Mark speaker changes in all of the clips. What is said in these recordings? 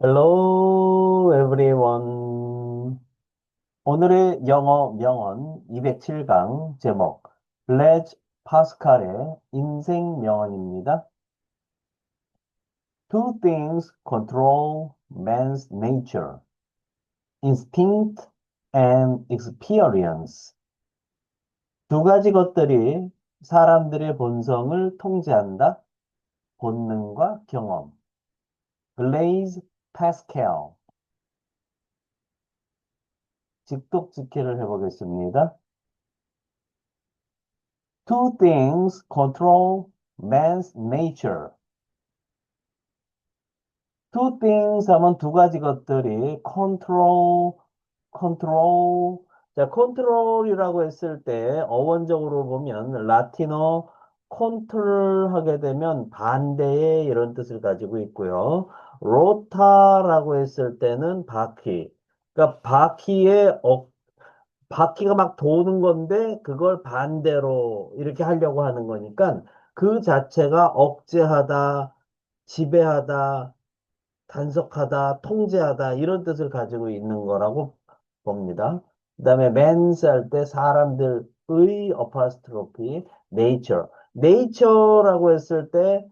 Speaker 1: Hello, everyone. 오늘의 영어 명언 207강 제목 블레즈 파스칼의 인생 명언입니다. Two things control man's nature. instinct and experience. 두 가지 것들이 사람들의 본성을 통제한다. 본능과 경험. 블레이즈 파스칼. 직독직해를 해보겠습니다. Two things control man's nature. Two things 하면 두 가지 것들이 control, control. 자, control이라고 했을 때 어원적으로 보면 라틴어 컨트롤 하게 되면 반대의 이런 뜻을 가지고 있고요. 로타라고 했을 때는 바퀴. 그러니까 바퀴에 어, 바퀴가 막 도는 건데 그걸 반대로 이렇게 하려고 하는 거니까 그 자체가 억제하다, 지배하다, 단속하다, 통제하다 이런 뜻을 가지고 있는 거라고 봅니다. 그 다음에 man's 할 때 사람들의 어파스트로피 nature. nature라고 했을 때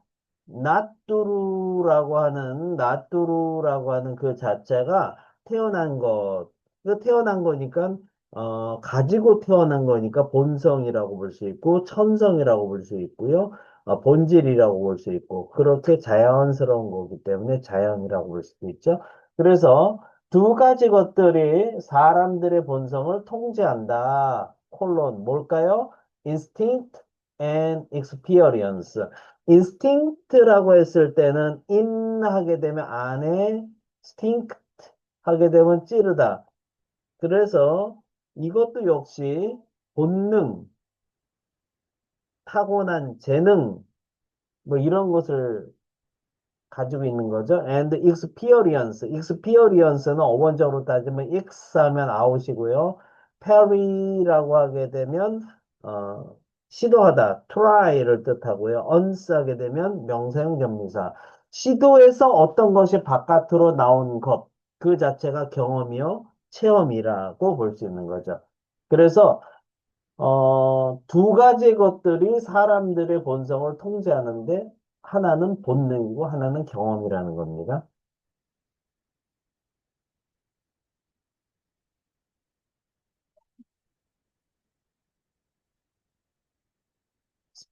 Speaker 1: 나뚜루라고 하는 나뚜루라고 하는 그 자체가 태어난 것, 그 태어난 거니까 어, 가지고 태어난 거니까 본성이라고 볼 수 있고 천성이라고 볼 수 있고요. 어, 본질이라고 볼 수 있고 그렇게 자연스러운 거기 때문에 자연이라고 볼 수도 있죠. 그래서 두 가지 것들이 사람들의 본성을 통제한다. 콜론 뭘까요? instinct and experience. Instinct라고 했을 때는 in 하게 되면 안에 stinct 하게 되면 찌르다. 그래서 이것도 역시 본능, 타고난 재능, 뭐 이런 것을 가지고 있는 거죠. and experience. experience는 어원적으로 따지면 x 하면 out이고요. perry라고 하게 되면 어, 시도하다, try를 뜻하고요. once 하게 되면 명사형 전미사. 시도해서 어떤 것이 바깥으로 나온 것, 그 자체가 경험이요, 체험이라고 볼 수 있는 거죠. 그래서 어, 두 가지 것들이 사람들의 본성을 통제하는데 하나는 본능이고 하나는 경험이라는 겁니다.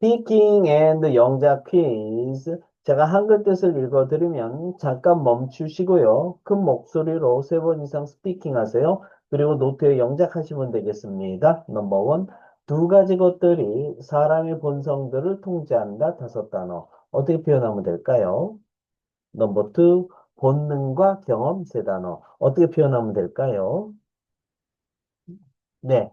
Speaker 1: Speaking and 영작 퀴즈. 제가 한글 뜻을 읽어드리면 잠깐 멈추시고요. 큰 목소리로 세 번 이상 스피킹 하세요. 그리고 노트에 영작하시면 되겠습니다. 넘버 원. 두 가지 것들이 사람의 본성들을 통제한다. 다섯 단어. 어떻게 표현하면 될까요? 넘버 투. 본능과 경험 세 단어. 어떻게 표현하면 될까요? 네.